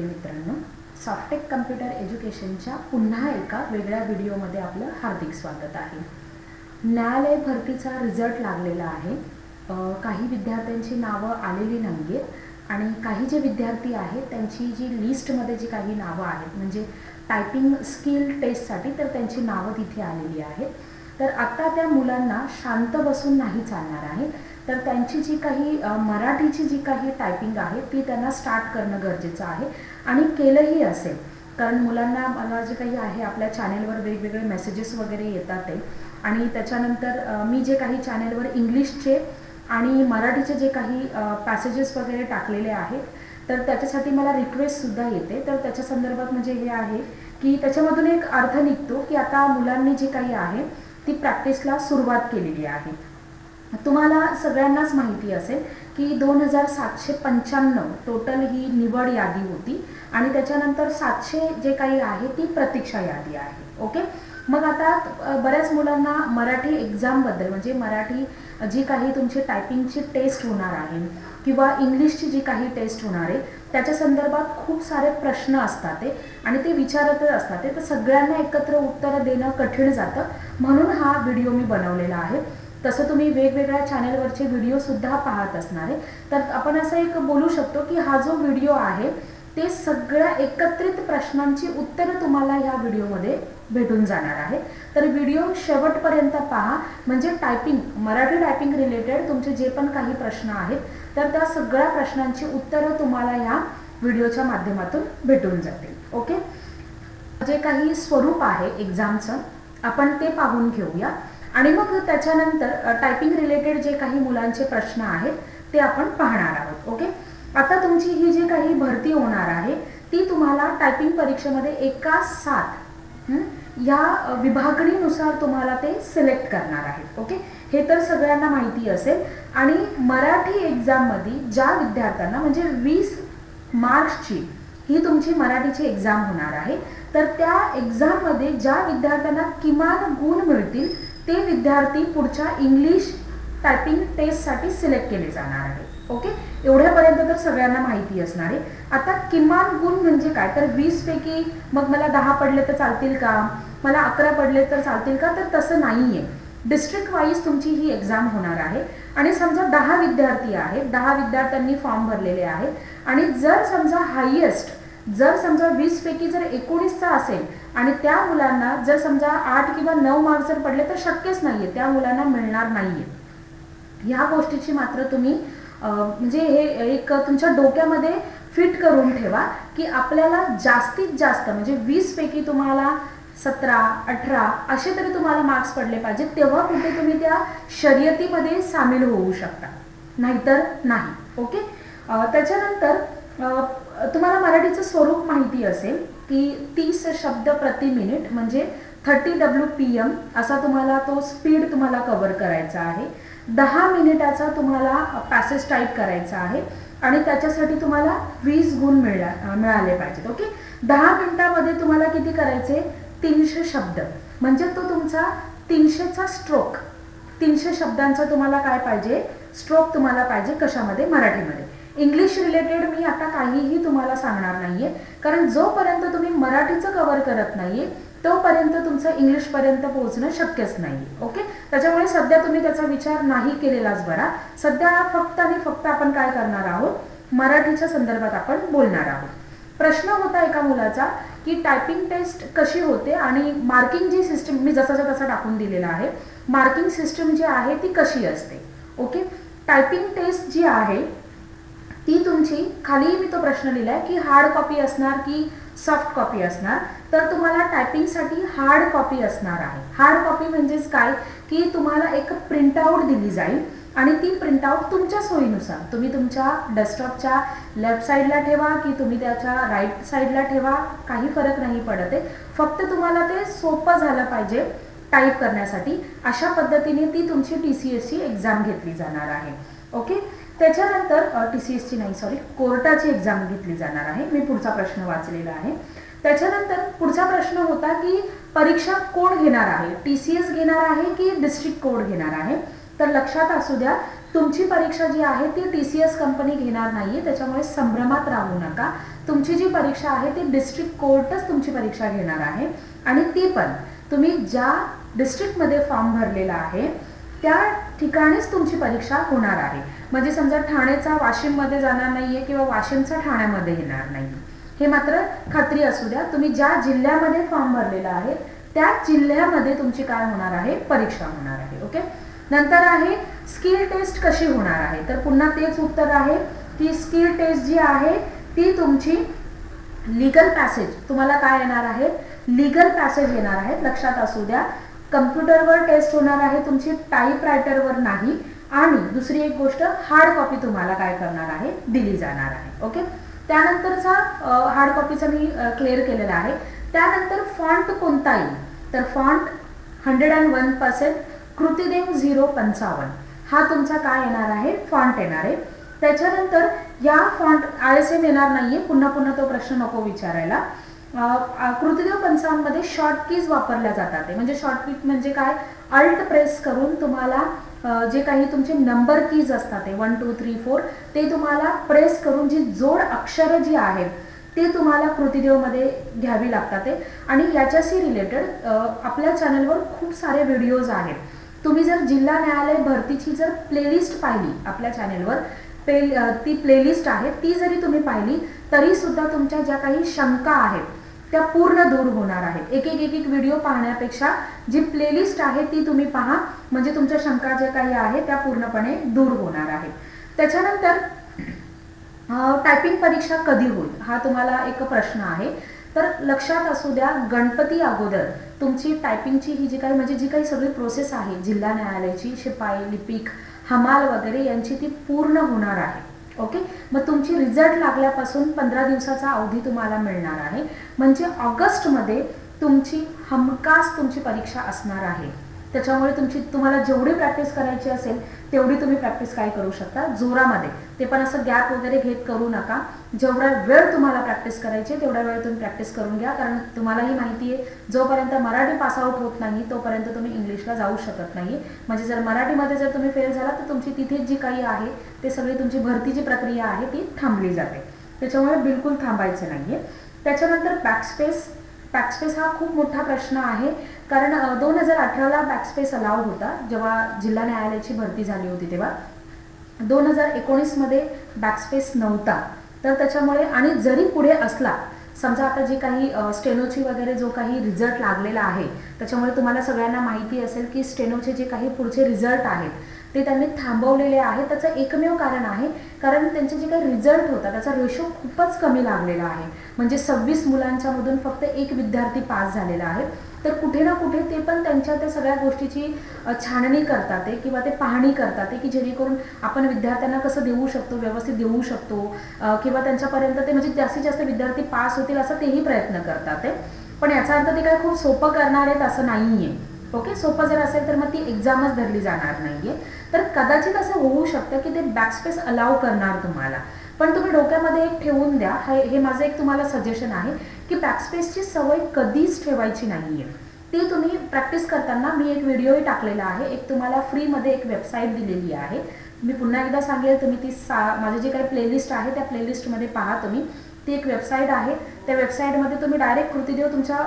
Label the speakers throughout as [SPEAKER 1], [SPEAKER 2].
[SPEAKER 1] विद्यार्थी मित्रांनो Softech computer एज्युकेशनच्या पुन्हा एका वेगळ्या व्हिडिओमध्ये आपलं हार्दिक स्वागत आहे. न्यायालय भरतीचा रिझल्ट लागलेला आहे. काही विद्यार्थ्यांची नावं आलेली नाही आहेत आणि काही जे विद्यार्थी आहेत त्यांची जी लिस्टमध्ये जी काही नावं आहेत म्हणजे टायपिंग स्किल टेस्टसाठी तर त्यांची नावं तिथे आलेली आहेत. तर आता त्या मुलांना शांत बसून नाही चालणार आहे. तर त्यांची जी काही मराठीची जी काही टायपिंग आहे ती त्यांना स्टार्ट करणं गरजेचं आहे. आणि केलंही असेल. कारण मुलांना मला जे काही आहे आपल्या चॅनेलवर वेगवेगळे मेसेजेस वगैरे येतात ते. आणि त्याच्यानंतर मी जे काही चॅनेलवर इंग्लिशचे आणि मराठीचे जे काही पॅसेजेस वगैरे टाकलेले आहेत तर त्याच्यासाठी मला रिक्वेस्टसुद्धा येते. तर त्याच्या संदर्भात म्हणजे हे आहे की त्याच्यामधून एक अर्थ निघतो की आता मुलांनी जी काही आहे ती प्रॅक्टिसला सुरुवात केलेली आहे. तुम्हाला सगळ्यांनाच माहिती असेल की दोन हजार सातशे पंच्याण्णव टोटल ही निवड यादी होती. आणि त्याच्यानंतर सातशे जे काही आहे ती प्रतीक्षा यादी आहे. ओके मग आता बऱ्याच मुलांना मराठी एक्झामबद्दल म्हणजे मराठी जी काही तुमची टायपिंगची टेस्ट होणार आहे किंवा इंग्लिशची जी काही टेस्ट होणार आहे त्याच्या संदर्भात खूप सारे प्रश्न असतात ते. आणि ते विचारतच असतात ते. तर सगळ्यांना एकत्र उत्तरं देणं कठीण जातं. म्हणून हा व्हिडिओ मी बनवलेला आहे. तसं तुम्ही वेगवेगळ्या चॅनलवरचे व्हिडिओसुद्धा पाहत असणार आहे. तर आपण असं एक बोलू शकतो की हा जो व्हिडिओ आहे ते सगळ्या एकत्रित प्रश्नांची उत्तरं तुम्हाला ह्या व्हिडिओमध्ये भेटून जाणार आहे. तर व्हिडिओ शेवटपर्यंत पहा. म्हणजे टायपिंग मराठी टायपिंग रिलेटेड तुमचे जे पण काही प्रश्न आहेत तर त्या सगळ्या प्रश्नांची उत्तरं तुम्हाला ह्या व्हिडिओच्या माध्यमातून भेटून जातील. ओके जे काही स्वरूप आहे एक्झामचं आपण ते पाहून घेऊया. आणि मग त्याच्यानंतर टायपिंग रिलेटेड जे काही मुलांचे प्रश्न आहेत ते आपण पाहणार आहोत ओके? आता तुमची ही जी काही भरती होणार आहे ती तुम्हाला टायपिंग परीक्षेमध्ये एका सात या विभागणीनुसार तुम्हाला ते सिलेक्ट करणार आहेत ओके? हे तर सगळ्यांना माहिती असेल. आणि मराठी एक्झाममध्ये ज्या विद्यार्थ्यांना म्हणजे वीस मार्चची ही तुमची मराठीची एक्झाम होणार आहे तर त्या एक्झाममध्ये ज्या विद्यार्थ्यांना किमान गुण मिळतील ते विद्यार्थी पुढच्या इंग्लिश टायपिंग टेस्टसाठी सिलेक्ट केले जाणार आहे ओके एवढ्यापर्यंत तर सगळ्यांना माहिती असणार आहे. आता किमान गुण म्हणजे काय? तर वीस पैकी मग मला दहा पडले तर चालतील का? मला अकरा पडले तर चालतील का? तर तसं नाही आहे डिस्ट्रिक्ट वाईज तुमची ही एक्झाम होणार आहे. आणि समजा दहा विद्यार्थी आहेत दहा विद्यार्थ्यांनी फॉर्म भरलेले आहेत. आणि जर समजा हायेस्ट जर समजा वीस पैकी जर एकोणीसचा असेल आणि त्या मुलांना जर समजा आठ किंवा नऊ मार्क जर पडले तर शक्यच नाहीये. त्या मुलांना मिळणार नाहीये. ह्या गोष्टीची मात्र तुम्ही म्हणजे हे एक तुमच्या डोक्यामध्ये फिट करून ठेवा की आपल्याला जास्तीत जास्त म्हणजे वीस पैकी तुम्हाला सतरा अठरा असे तरी तुम्हाला मार्क्स पडले पाहिजे तेव्हा कुठे तुम्ही त्या शर्यतीमध्ये सामील होऊ शकता. नाहीतर नाही. ओके? त्याच्यानंतर तुम्हाला मराठीचं स्वरूप माहिती असेल. की तीस शब्द प्रति मिनिट म्हणजे थर्टी डब्ल्यू पी एम असा तुम्हाला तो स्पीड तुम्हाला कव्हर करायचा आहे. दहा मिनिटाचा तुम्हाला पॅसेज टाईप करायचा आहे आणि त्याच्यासाठी तुम्हाला वीस गुण मिळा मिळाले पाहिजेत ओके दहा मिनिटामध्ये तुम्हाला किती करायचे? तीनशे शब्द. म्हणजे तो तुमचा तीनशेचा स्ट्रोक तीनशे शब्दांचा तुम्हाला काय पाहिजे? स्ट्रोक तुम्हाला पाहिजे कशामध्ये? मराठीमध्ये. इंग्लिश रिलेटेड मी आता काहीही तुम्हाला सांगणार नाहीये. कारण जोपर्यंत तुम्ही मराठीचं कव्हर करत नाहीये तोपर्यंत तुमचं इंग्लिशपर्यंत पोहोचणं शक्यच नाही ओके त्याच्यामुळे सध्या तुम्ही त्याचा विचार नाही केलेलाच बरा. सध्या फक्त आणि फक्त आपण काय करणार आहोत? मराठीच्या संदर्भात आपण बोलणार आहोत. प्रश्न होता एका मुलाचा की टायपिंग टेस्ट कशी होते आणि मार्किंग जी सिस्टीम मी जसाच्या तसा टाकून दिलेला आहे मार्किंग सिस्टम जी आहे ती कशी असते? ओके टायपिंग टेस्ट जी आहे ती तुमची खाली मी तो प्रश्न लिहिलाय की हार्ड कॉपी असणार की सॉफ्ट कॉपी असणार? तर तुम्हाला टायपिंगसाठी हार्ड कॉपी असणार आहे. हार्ड कॉपी म्हणजेच काय? की तुम्हाला एक प्रिंटआउट दिली जाईल आणि ती प्रिंटआउट तुमच्या सोयीनुसार. तुम्ही तुमच्या डेस्कटॉपच्या लेफ्ट साईडला ठेवा की तुम्ही त्याच्या राईट साईडला ठेवा काही फरक नाही पडत आहे. फक्त तुम्हाला ते सोपं झालं पाहिजे टाईप करण्यासाठी. अशा पद्धतीने ती तुमची टी सी एसची एक्झाम घेतली जाणार आहे. ओके त्याच्यानंतर टी सी एसची नाही सॉरी कोर्टाची एक्झाम घेतली जाणार आहे. मी पुढचा प्रश्न वाचलेला आहे. त्याच्यानंतर पुढचा प्रश्न होता की परीक्षा कोण घेणार आहे? टी सी एस घेणार आहे की डिस्ट्रिक्ट कोड घेणार आहे? तर लक्षात असू द्या तुमची परीक्षा जी आहे ती टी सी एस कंपनी घेणार नाहीये त्याच्यामुळे संभ्रमात राहू नका. तुमची जी परीक्षा आहे ती डिस्ट्रिक्ट कोर्टच तुमची परीक्षा घेणार आहे. आणि ती पण तुम्ही ज्या डिस्ट्रिक्टमध्ये फॉर्म भरलेला आहे त्या ठिकाणीच तुमची परीक्षा होणार आहे. म्हणजे समजा ठाणेचा वाशिममध्ये जाणार नाहीये किंवा वाशिमचा ठाण्यामध्ये येणार नाही हे मात्र खात्री असू द्या. तुम्ही ज्या जिल्ह्यामध्ये फॉर्म भरलेला आहे त्या जिल्ह्यामध्ये तुमची काय होणार आहे? परीक्षा होणार आहे. ओके नंतर आहे स्किल टेस्ट कशी होणार आहे? तर पुन्हा तेच उत्तर आहे. की स्किल टेस्ट जी आहे ती तुमची लिगल पॅसेज तुम्हाला काय येणार आहे? लिगल पॅसेज येणार आहे. लक्षात असू द्या. कम्प्युटरवर टेस्ट होणार आहे. तुमची टाईप रायटरवर नाही. आणि दुसरी एक गोष्ट हार्ड कॉपी तुम्हाला काय करणार आहे? दिली जाणार आहे. ओके त्यानंतरचा हार्ड कॉपीचा मी क्लिअर केलेला आहे. त्यानंतर फॉन्ट कोणता येईल तर font hundred and one percent Krutidev zero पंचावन्न. हा तुमचा काय येणार आहे? फॉन्ट येणार आहे. त्याच्यानंतर या फॉन्ट आय एस एम येणार नाहीये. पुन्हा पुन्हा तो प्रश्न नको विचारायला. कृतिदेव कृतीदेव पंचावन्नमध्ये शॉर्टकीज वापरल्या जातात ते. म्हणजे शॉर्टकीट म्हणजे काय? अल्ट प्रेस करून तुम्हाला जे काही तुमचे नंबर कीज असतात ते वन टू थ्री फोर ते तुम्हाला प्रेस करून जी जोड अक्षरं जी आहेत ते तुम्हाला कृतीदेवमध्ये घ्यावी लागतात ते. आणि याच्याशी रिलेटेड आपल्या चॅनलवर खूप सारे व्हिडिओज आहेत तुम्ही जर जिल्हा न्यायालय भरतीची जर प्लेलिस्ट पाहिली आपल्या चॅनेलवर प्ले ती प्लेलिस्ट आहे ती जरी तुम्ही पाहिली तरी सुद्धा तुमच्या ज्या काही शंका आहेत त्या पूर्ण दूर होणार आहेत एक एक एक एक व्हिडिओ पाहण्यापेक्षा जी प्लेलिस्ट आहे ती तुम्ही पहा. म्हणजे तुमच्या शंका ज्या काही आहे त्या पूर्णपणे दूर होणार आहेत त्याच्यानंतर टायपिंग परीक्षा कधी होईल? हा तुम्हाला एक प्रश्न आहे. तर लक्षात असू द्या गणपती अगोदर तुमची टायपिंगची ही जी काही म्हणजे जी काही सगळी प्रोसेस आहे जिल्हा न्यायालयाची शिपाई लिपिक हमाल वगैरे यांची ती पूर्ण होणार आहे. ओके? मग तुमची रिझल्ट लागल्यापासून पंधरा दिवसाचा अवधी तुम्हाला मिळणार आहे. म्हणजे ऑगस्टमध्ये तुमची हमखास तुमची परीक्षा असणार आहे. त्याच्यामुळे तुमची तुम्हाला जेवढी प्रॅक्टिस करायची असेल तेवढी तुम्ही प्रॅक्टिस काय करू शकता? जोरामध्ये. ते पण असं गॅप वगैरे घेत करू नका. जेवढा वेळ तुम्हाला प्रॅक्टिस करायची आहे, तेवढा वेळ तुम्ही प्रॅक्टिस करून घ्या. कारण तुम्हालाही माहिती आहे जोपर्यंत मराठी पासआउट होत नाही तोपर्यंत तुम्ही इंग्लिशला जाऊ शकत नाही. म्हणजे जर मराठीमध्ये जर तुम्ही फेल झाला तर तुमची तिथेच जी काही आहे ते सगळी तुमची भरतीची प्रक्रिया आहे ती थांबली जाते. त्याच्यामुळे बिलकुल थांबायचं नाही आहे त्याच्यानंतर बॅकस्पेस बॅकस्पेस हा खूप मोठा प्रश्न आहे. कारण दोन हजार अठराला बॅकस्पेस अलाव होता जेव्हा जिल्हा न्यायालयाची भरती झाली होती तेव्हा. दोन हजार एकोणीसमध्ये बॅकस्पेस नव्हता. तर त्याच्यामुळे आणि जरी पुढे असला समजा आता जी काही स्टेनोची वगैरे जो काही रिझल्ट लागलेला आहे त्याच्यामुळे तुम्हाला सगळ्यांना माहिती असेल की स्टेनोचे जे काही पुढचे रिझल्ट आहेत ते त्यांनी थांबवलेले आहे. त्याचं एकमेव कारण आहे कारण त्यांचे जे काही रिझल्ट होता त्याचा रेशो खूपच कमी लागलेला आहे. म्हणजे सव्वीस मुलांच्या मधून फक्त एक विद्यार्थी पास झालेला आहे. तर कुठे ना कुठे ते पण त्यांच्या त्या सगळ्या गोष्टीची छाननी करतात आहे किंवा ते पाहणी करतात की जेणेकरून आपण विद्यार्थ्यांना कसं देऊ शकतो व्यवस्थित देऊ शकतो किंवा त्यांच्यापर्यंत ते म्हणजे जास्तीत जास्त विद्यार्थी पास होतील असं तेही प्रयत्न करतात आहे पण याचा अर्थ ते काय खूप सोपं करणार आहेत असं नाही आहे ओके सोपं जर असेल तर मग ती एक्झामच धरली जाणार नाहीये. तर कदाचित असं होऊ शकतं की ते बॅकस्पेस अलाव करणार तुम्हाला. पण तुम्ही डोक्यामध्ये एक ठेवून द्या. हे हे माझं एक तुम्हाला सजेशन आहे की बॅकस्पेसची सवय कधीच ठेवायची नाहीये. ती तुम्ही प्रॅक्टिस करताना मी एक व्हिडिओही टाकलेला आहे. एक तुम्हाला फ्रीमध्ये एक वेबसाईट दिलेली आहे. मी पुन्हा एकदा सांगेल तुम्ही ती सा माझी जे काही प्लेलिस्ट आहे त्या प्लेलिस्टमध्ये पहा तुम्ही. ती एक वेबसाईट आहे. त्या वेबसाईटमध्ये तुम्ही डायरेक्ट कृतीदेव तुमच्या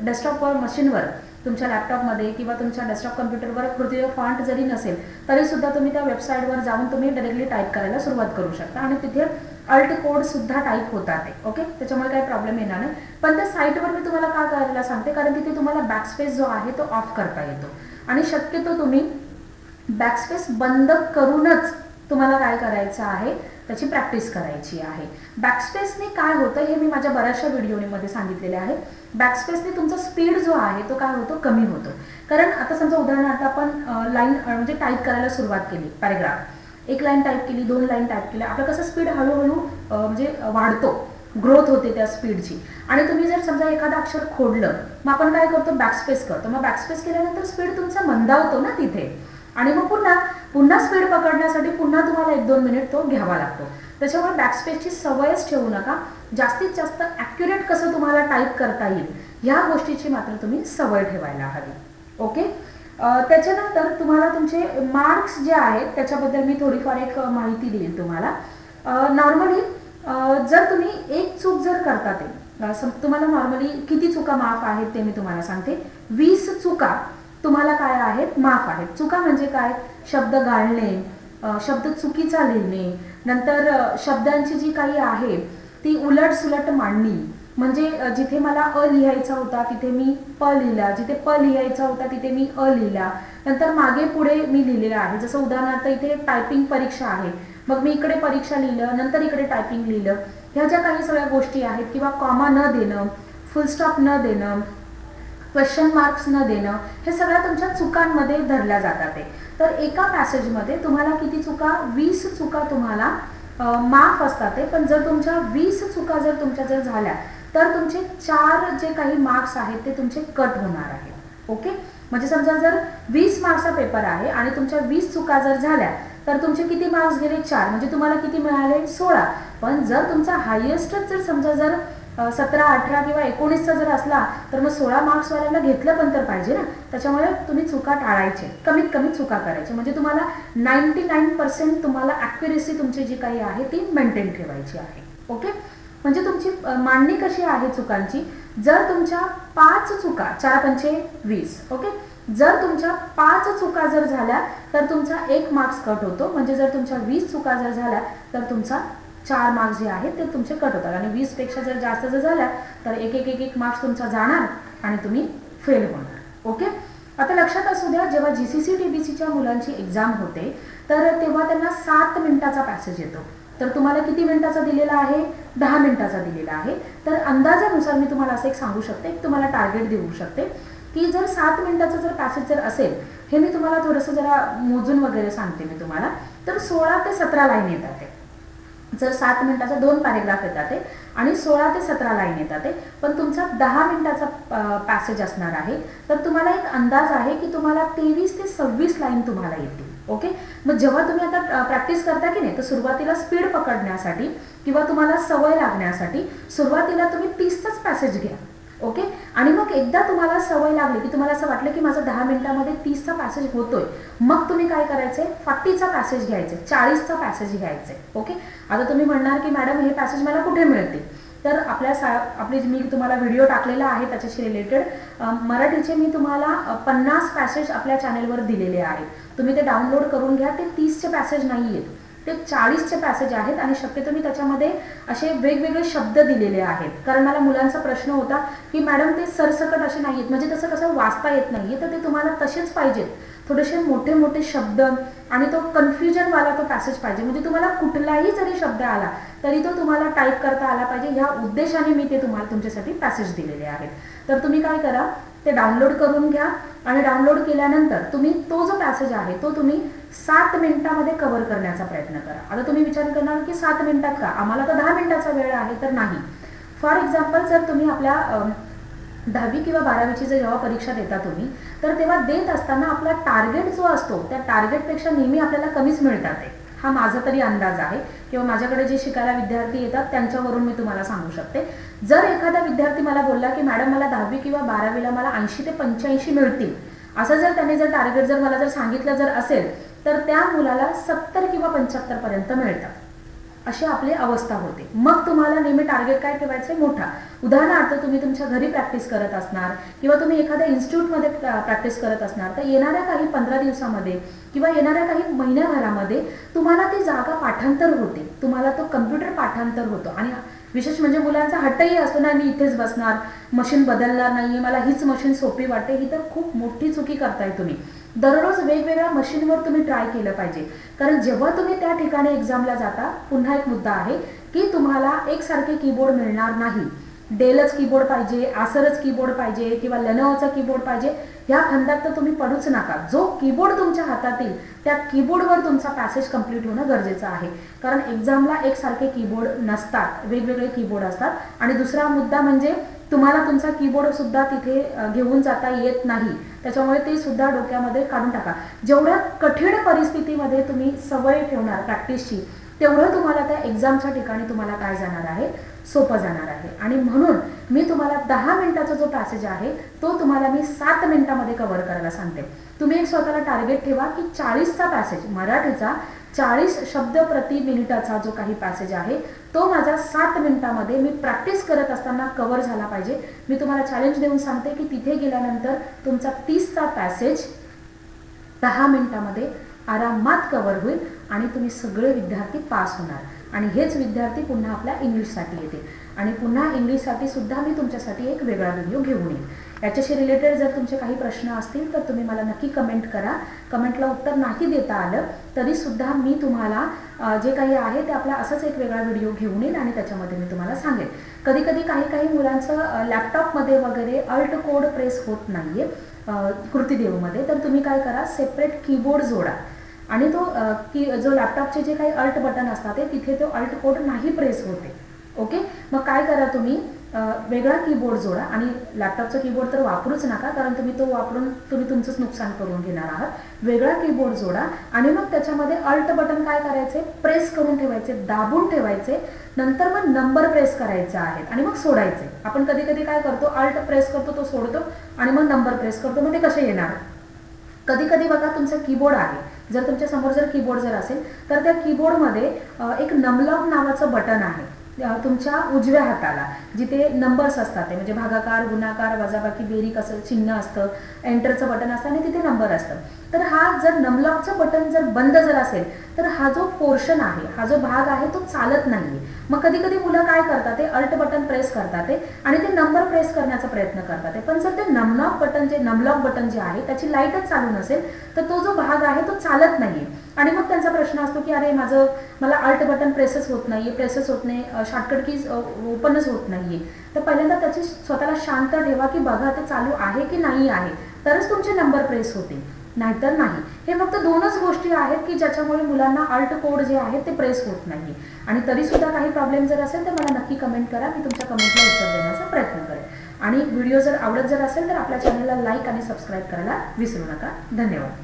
[SPEAKER 1] डेस्कटॉपवर मशीनवर तुमच्या लॅपटॉपमध्ये किंवा तुमच्या डेस्कटॉप कम्प्युटरवर कृतीदेव फॉन्ट जरी नसेल तरी सुद्धा तुम्ही त्या वेबसाईटवर जाऊन तुम्ही डायरेक्टली टाईप करायला सुरुवात करू शकता आणि तिथे अल्ट कोड सुद्धा टाईप होतात ते ओके त्याच्यामुळे काही प्रॉब्लेम येणार नाही. पण त्या साईटवर मी तुम्हाला का करायला सांगते? कारण तिथे तुम्हाला बॅकस्पेस जो आहे तो ऑफ करता येतो. आणि शक्यतो तुम्ही बॅकस्पेस बंद करूनच तुम्हाला काय करायचं आहे? त्याची प्रॅक्टिस करायची आहे. बॅकस्पेसने काय होतं हे मी माझ्या बऱ्याचशा व्हिडिओमध्ये सांगितलेले आहे. बॅकस्पेसने तुमचा स्पीड जो आहे तो काय होतो? कमी होतो. कारण आता समजा उदाहरणार्थ आपण लाईन म्हणजे टाईप करायला सुरुवात केली पॅरेग्राफ एक लाईन टाईप केली दोन लाईन टाईप केल्या. आपलं कसं स्पीड हळूहळू म्हणजे वाढतो. ग्रोथ होते त्या स्पीडची आणि तुम्ही जर समजा एखादं अक्षर खोडलं मग आपण काय करतो? बॅकस्पेस करतो. मग बॅकस्पेस केल्यानंतर स्पीड तुमचा मंदावतो ना तिथे. आणि मग पुन्हा पुन्हा स्पीड पकडण्यासाठी पुन्हा तुम्हाला एक दोन मिनिट तो घ्यावा लागतो. त्याच्यामुळे बॅकस्पेसची सवयच ठेवू नका. जास्तीत जास्त ॲक्युरेट कसं तुम्हाला टाईप करता येईल ह्या गोष्टीची मात्र तुम्ही सवय ठेवायला हवी. ओके त्याच्यानंतर तुम्हाला तुमचे मार्क्स जे आहेत त्याच्याबद्दल मी थोडीफार एक माहिती देईल तुम्हाला. नॉर्मली जर तुम्ही एक चूक जर करता ते तुम्हाला नॉर्मली किती चुका माफ आहेत ते मी तुम्हाला सांगते. वीस चुका तुम्हाला काय आहेत? माफ आहेत. चुका म्हणजे काय? शब्द गाळणे शब्द चुकीचा लिहिणे नंतर शब्दांची जी काही आहे ती उलट सुलट मांडणी. म्हणजे जिथे मला अ लिहायचा होता तिथे मी प लिहिला. जिथे प लिहायचा होता तिथे मी अ लिहिला. नंतर मागे पुढे मी लिहिलेलं आहे. जसं उदाहरणार्थ इथे टायपिंग परीक्षा आहे. मग मी इकडे परीक्षा लिहिलं नंतर इकडे टायपिंग लिहिलं. ह्या ज्या काही सगळ्या गोष्टी आहेत किंवा कॉमा न देणं फुल स्टॉप न देणं क्वेश्चन मार्क्स न देणं हे सगळ्या तुमच्या चुकांमध्ये धरल्या जातात ते. तर एका पॅसेजमध्ये तुम्हाला किती चुका वीस चुका तुम्हाला माफ असतात ते. पण जर तुमच्या वीस चुका जर तुमच्या जर झाल्या तर तुमचे चार जे काही मार्क्स आहेत ते तुमचे कट होणार आहेत ओके म्हणजे समजा जर वीस मार्क्सचा पेपर आहे आणि तुमच्या वीस चुका जर झाल्या तर तुमचे किती मार्क्स गेले? चार. म्हणजे तुम्हाला किती मिळाले? सोळा. पण जर तुमचा हायेस्टच जर समजा जर सतरा अठरा किंवा एकोणीसचा जर असला तर मग सोळा मार्क्सवाल्याला घेतलं पण तर पाहिजे ना. त्याच्यामुळे तुम्ही चुका टाळायचे. कमीत कमी चुका करायचे. म्हणजे तुम्हाला नाईन्टी नाईन पर्सेंट तुम्हाला ॲक्युरेसी तुमची जी काही आहे ती मेंटेन ठेवायची आहे. ओके? म्हणजे तुमची मांडणी कशी आहे चुकांची? जर तुमच्या पाच चुका चार पंचे वीस ओके? जर तुमच्या पाच चुका जर झाल्या तर तुमचा एक मार्क्स कट होतो. म्हणजे जर तुमच्या वीस चुका जर झाल्या तर तुमचा चार मार्क्स जे आहेत ते तुमचे कट होतात. आणि वीसपेक्षा जर जास्त जर झाल्या तर एक एक एक एक मार्क्स तुमचा जाणार आणि तुम्ही फेल होणार. ओके आता लक्षात असू द्या जेव्हा G C C T B सीच्या मुलांची एक्झाम होते तर तेव्हा त्यांना सात मिनिटाचा पॅसेज येतो. तर तुम्हाला किती मिनिटाचा दिलेला आहे? दहा मिनिटाचा दिलेला आहे. तर अंदाजानुसार मी तुम्हाला असं एक सांगू शकते एक तुम्हाला टार्गेट देऊ शकते की जर सात मिनिटाचा जर पॅसेज जर असेल हे मी तुम्हाला थोडंसं जरा मोजून वगैरे सांगते मी तुम्हाला तर सोळा ते सतरा लाईन येतात ते. जर सात मिनिटाचा दोन पॅरेग्राफ येतात ते आणि सोळा ते सतरा लाईन येतात ते पण तुमचा दहा मिनिटाचा पॅसेज असणार आहे तर तुम्हाला एक अंदाज आहे की तुम्हाला तेवीस ते सव्वीस लाईन तुम्हाला येतील ओके मग जेव्हा तुम्ही आता प्रॅक्टिस करता की नाही तर सुरुवातीला स्पीड पकडण्यासाठी किंवा तुम्हाला सवय लागण्यासाठी सुरुवातीला तुम्ही तीसचाच पॅसेज घ्या. ओके? आणि मग एकदा तुम्हाला सवय लागली की तुम्हाला असं वाटलं की माझं दहा मिनिटामध्ये तीसचा पॅसेज होतोय. मग तुम्ही काय करायचंय फॉर्टीचा पॅसेज घ्यायचे चाळीसचा पॅसेज घ्यायचे. ओके? आता तुम्ही म्हणणार की मॅडम हे पॅसेज मला कुठे मिळते तर आपल्या सा आपली मी तुम्हाला व्हिडिओ टाकलेला आहे त्याच्याशी रिलेटेड मराठीचे मी तुम्हाला पन्नास पॅसेज आपल्या चॅनेलवर दिलेले आहेत. तुम्ही ते डाउनलोड करून घ्या ते तीसचे पॅसेज नाही आहेत ते चाळीसचे पॅसेज आहेत आणि शक्यतो मी त्याच्यामध्ये असे वेगवेगळे शब्द दिलेले आहेत. कारण मला मुलांचा प्रश्न होता की मॅडम ते सरसकट असे नाही आहेत म्हणजे तसं कसं वाचता येत नाही तर ते तुम्हाला तसेच पाहिजेत. थोडेसे मोठे मोठे शब्द आणि तो कन्फ्युजनवाला तो पॅसेज पाहिजे. म्हणजे तुम्हाला कुठलाही जरी शब्द आला तरी तो तुम्हाला टाईप करता आला पाहिजे. ह्या उद्देशाने मी ते तुम्हाला तुमच्यासाठी पॅसेज दिलेले आहेत. तर तुम्ही काय करा ते डाउनलोड करून घ्या आणि डाउनलोड केल्यानंतर तुम्ही तो जो पॅसेज आहे तो तुम्ही सात मिनिटामध्ये कव्हर करण्याचा प्रयत्न करा. आता तुम्ही विचार करणार की सात मिनिटात का? आम्हाला तर दहा मिनिटाचा वेळ आहे तर नाही. फॉर एक्झाम्पल जर तुम्ही आपल्या दहावी किंवा बारावीची जर जेव्हा परीक्षा देता तुम्ही तर तेव्हा देत असताना आपला टार्गेट जो असतो त्या टार्गेटपेक्षा नेहमी आपल्याला कमीच मिळतात आहे हा माझा तरी अंदाज आहे. किंवा माझ्याकडे जे शिकायला विद्यार्थी येतात त्यांच्यावरून मी तुम्हाला सांगू शकते. जर एखादा विद्यार्थी मला बोलला की मॅडम मला दहावी किंवा बारावीला मला ऐंशी ते पंच्याऐंशी मिळतील. असं जर त्याने जर टार्गेट जर मला जर सांगितलं जर असेल तर त्या मुलाला सत्तर किंवा पंच्याहत्तर पर्यंत मिळतात अशी आपली अवस्था होते. मग तुम्हाला नेहमी टार्गेट काय ठेवायचं? मोठा. उदाहरणार्थ तुम्ही तुमच्या घरी प्रॅक्टिस करत असणार किंवा तुम्ही एखाद्या इन्स्टिट्यूटमध्ये प्रॅक्टिस करत असणार तर येणाऱ्या काही पंधरा दिवसामध्ये किंवा येणाऱ्या काही महिन्याभरामध्ये तुम्हाला ती जागा पाठांतर होते. तुम्हाला तो कम्प्युटर पाठांतर होतो. आणि विशेष म्हणजे मुलांचा हट्टही असतो ना मी इथेच बसणार मशीन बदलणार नाही मला हीच मशीन सोपी वाटते ही तर खूप मोठी चुकी करताय तुम्ही. दररोज वेगवेगळ्या मशीनवर तुम्ही ट्राय केलं पाहिजे. कारण जेव्हा तुम्ही त्या ठिकाणी एक्झामला जाता पुन्हा एक मुद्दा आहे की तुम्हाला एकसारखे कीबोर्ड मिळणार नाही. डेलच कीबोर्ड पाहिजे आसरच कीबोर्ड पाहिजे किंवा लेनोवाचा कीबोर्ड पाहिजे ह्या खंडात तर तुम्ही पडूच नका. जो कीबोर्ड तुमच्या हातात येईल त्या कीबोर्डवर तुमचा पॅसेज कंप्लीट होणं गरजेचं आहे. कारण एक्झामला एकसारखे कीबोर्ड नसतात वेगवेगळे कीबोर्ड असतात. आणि दुसरा मुद्दा म्हणजे तुम्हाला तुमचा कीबोर्ड सुद्धा तिथे घेऊन जाता येत नाही. त्याच्यामुळे ते सुद्धा डोक्यामध्ये काढून टाका. जेवढ्या कठीण परिस्थितीमध्ये तुम्ही सवय ठेवणार प्रॅक्टिसची तेवढं तुम्हाला त्या एक्झामच्या ठिकाणी तुम्हाला काय जाणार आहे? सोपं जाणार आहे. आणि म्हणून मी तुम्हाला दहा मिनिटाचा जो पॅसेज आहे तो तुम्हाला मी सात मिनिटामध्ये कव्हर करायला सांगते. तुम्ही एक स्वतःला टार्गेट ठेवा की चाळीसचा पॅसेज मराठीचा चाळीस शब्द प्रति मिनिटाचा जो काही पॅसेज आहे तो माझा सात मिनिटामध्ये मी प्रॅक्टिस करत असताना कव्हर झाला पाहिजे. मी तुम्हाला चॅलेंज देऊन सांगते की तिथे गेल्यानंतर तुमचा तीसचा पॅसेज दहा मिनिटामध्ये आरामात कव्हर होईल आणि तुम्ही सगळे विद्यार्थी पास होणार. आणि हेच विद्यार्थी पुन्हा आपल्या इंग्लिशसाठी येतील. आणि पुन्हा इंग्लिशसाठी सुद्धा मी तुमच्यासाठी एक वेगळा व्हिडिओ घेऊन येईन. याच्याशी रिलेटेड जर तुमचे काही प्रश्न असतील तर तुम्ही मला नक्की कमेंट करा. कमेंटला उत्तर नाही देता आलं तरीसुद्धा मी तुम्हाला जे काही आहे ते आपला असंच एक वेगळा व्हिडिओ घेऊन येईल आणि त्याच्यामध्ये मी तुम्हाला सांगेन. कधी कधी काही काही मुलांचं लॅपटॉपमध्ये वगैरे अल्ट कोड प्रेस होत नाही आहे कृतीदेवमध्ये तर तुम्ही काय करा सेपरेट कीबोर्ड जोडा. आणि तो की जो लॅपटॉपचे जे काही अल्ट बटन असतात ते तिथे तो अल्ट कोड नाही प्रेस होते. ओके मग काय करा तुम्ही? वेगळा कीबोर्ड जोडा आणि लॅपटॉपचा कीबोर्ड तर वापरूच नका कारण तुम्ही तो वापरून तुम्ही तुमचंच नुकसान करून घेणार आहात. वेगळा कीबोर्ड जोडा आणि मग त्याच्यामध्ये अल्ट बटन काय करायचे? प्रेस करून ठेवायचे दाबून ठेवायचे नंतर मग नंबर प्रेस करायचे आहेत आणि मग सोडायचे. आपण कधी कधी काय करतो? अल्ट प्रेस करतो तो सोडतो आणि मग नंबर प्रेस करतो. मग ते कसे येणार? कधी कधी बघा तुमचा कीबोर्ड आहे. जर तुमच्यासमोर जर कीबोर्ड जर असेल तर त्या कीबोर्डमध्ये एक नमलॉग नावाचं बटन आहे. तुमच्या उजव्या हाताला जिथे नंबर्स असतात ते म्हणजे भागाकार गुणाकार वजाबाकी बेरीक असं चिन्ह असतं एंटरचं बटन असतं आणि तिथे नंबर असतं. तर हा जर नमलॉकचं बटन जर बंद जर असेल तर हा जो पोर्शन आहे हा जो भाग आहे तो चालत नाहीये. मग कधी कधी मुलं काय करतात ते? अल्ट बटन प्रेस करतात ते आणि ते नंबर प्रेस करण्याचा प्रयत्न करतात ते. पण जर ते नमलॉक बटन जे नमलॉक बटन जे आहे त्याची लाईटच चालू नसेल तर तो जो भाग आहे तो चालत नाहीये. आणि मग त्यांचा प्रश्न असतो की अरे माझं मला अल्ट बटन प्रेसच होत नाहीये प्रेसच होत नाही शॉर्टकट कीज ओपनच होत नाहीये. तर पहिल्यांदा त्याची स्वतःला शांत ठेवा की बघा ते चालू आहे की नाही आहे. तरच तुमचे नंबर प्रेस होतील. नाहीतर नाही. हे फक्त दोनच गोष्टी आहेत की ज्याच्यामुळे मुलांना अल्ट कोड जे आहे ते प्रेस होत नाही आणि तरी सुद्धा काही प्रॉब्लेम जर असेल तर मला नक्की कमेंट करा. मी तुमच्या कमेंटला उत्तर देण्याचा प्रयत्न करेन. आणि व्हिडिओ जर आवडत जर असेल तर आपल्या चॅनलला लाईक आणि सबस्क्राईब करायला विसरू नका. धन्यवाद.